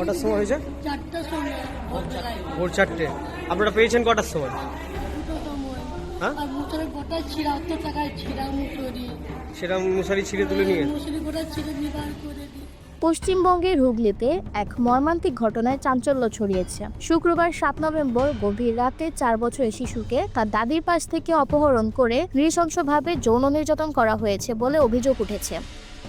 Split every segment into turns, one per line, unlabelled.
কটার সময় হয়েছে? ভোর চারটে। আপনারা পেয়েছেন কটার সময়? হ্যাঁ?
আর মুসুরি গোটা ছিঁড়া অত টাকায় ছিঁড়া মুসুরি।
সেটা মশারি ছিঁড়ে তুলে নিয়ে
মুসুরি গোটা ছিঁড়ে নিবার করে দিই।
পশ্চিমবঙ্গের হুগলিতে এক মর্মান্তিক ঘটনায় চাঞ্চল্য ছড়িয়েছে। শুক্রবার সাত নভেম্বর গভীর রাতে চার বছরের শিশুকে তার দাদির পাশ থেকে অপহরণ করে নৃশংসভাবে যৌন নির্যাতন করা হয়েছে বলে অভিযোগ উঠেছে।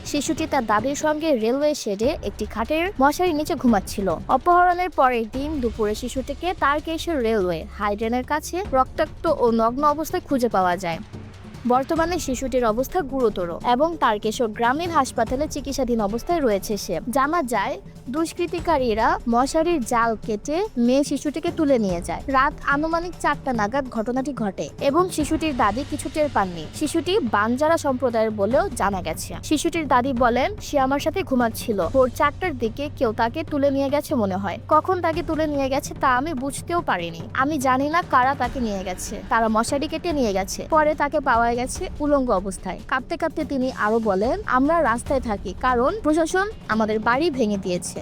শিশুটি তার দাদির সঙ্গে রেলওয়ে শেডে একটি খাটের মশারির নিচে ঘুমাচ্ছিল। অপহরণের পরের দিন দুপুরে শিশুটিকে তার কেশের রেলওয়ে, হাইড্রেনের কাছে রক্তাক্ত ও নগ্ন অবস্থায় খুঁজে পাওয়া যায়। বর্তমানে শিশুটির অবস্থা গুরুতর এবং তারকেশ্বর গ্রামীণ হাসপাতালে চিকিৎসাধীন অবস্থায় রয়েছে সে। জানা যায়, দুষ্কৃতিকারীরা মশারির জাল কেটে মেয়ে শিশুটিকে তুলে নিয়ে যায়। রাত আনুমানিক চারটা নাগাদ ঘটনাটি ঘটে এবং শিশুটির দাদি কিছু টের পাননি। শিশুটি বানজারা সম্প্রদায়ের বলেও জানা গেছে। শিশুটির দাদি বলেন, সে আমার সাথে ঘুমাচ্ছিল। ভোর চারটার দিকে কেউ তাকে তুলে নিয়ে গেছে মনে হয়। কখন তাকে তুলে নিয়ে গেছে তা আমি বুঝতেও পারিনি। আমি জানি না কারা তাকে নিয়ে গেছে। তারা মশারি কেটে নিয়ে গেছে। পরে তাকে পাওয়া গেছে উলঙ্গ অবস্থায়। কাঁপতে কাঁপতে তিনি আরও বলেন, আমরা রাস্তায় থাকি, কারণ প্রশাসন আমাদের বাড়ি ভেঙে দিয়েছে।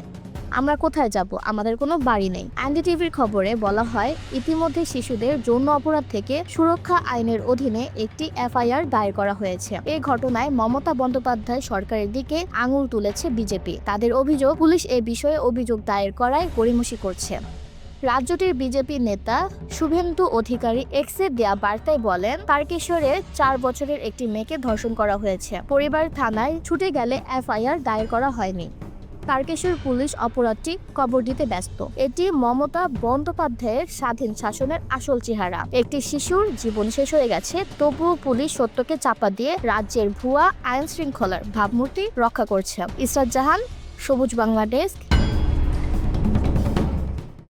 আমরা কোথায় যাব? আমাদের কোনো বাড়ি নেই। এনডিটিভির খবরে বলা হয়, ইতিমধ্যে শিশুদের যৌন অপরাধ থেকে সুরক্ষা আইনের অধীনে একটি এফআইআর দায়ের করা হয়েছে। এই ঘটনায় মমতা বন্দ্যোপাধ্যায় সরকারের দিকে আঙুল তুলেছে বিজেপি। তাদের অভিযোগ, পুলিশ এ বিষয়ে অভিযোগ দায়ের করায় গড়িমসি করছে। রাজ্যটির বিজেপি নেতা শুভেন্দু অধিকারী এক্সে দেয়া বার্তায় বলেন, তারকেশ্বরে চার বছরের একটি মেয়েকে ধর্ষণ করা হয়েছে। পরিবার থানায় ছুটে গেলে এফআইআর দায়ের করা হয়নি। তারকেশ্বর পুলিশ অপরাধটি কবর দিতে ব্যস্ত। এটি মমতা বন্দ্যোপাধ্যায়ের স্বাধীন শাসনের আসল চেহারা। একটি শিশুর জীবন শেষ হয়ে গেছে, তবুও পুলিশ সত্যকে চাপা দিয়ে রাজ্যের ভুয়া আইন শৃঙ্খলার ভাবমূর্তি রক্ষা করছে। ইসরাত জাহান, সবুজ বাংলাদেশ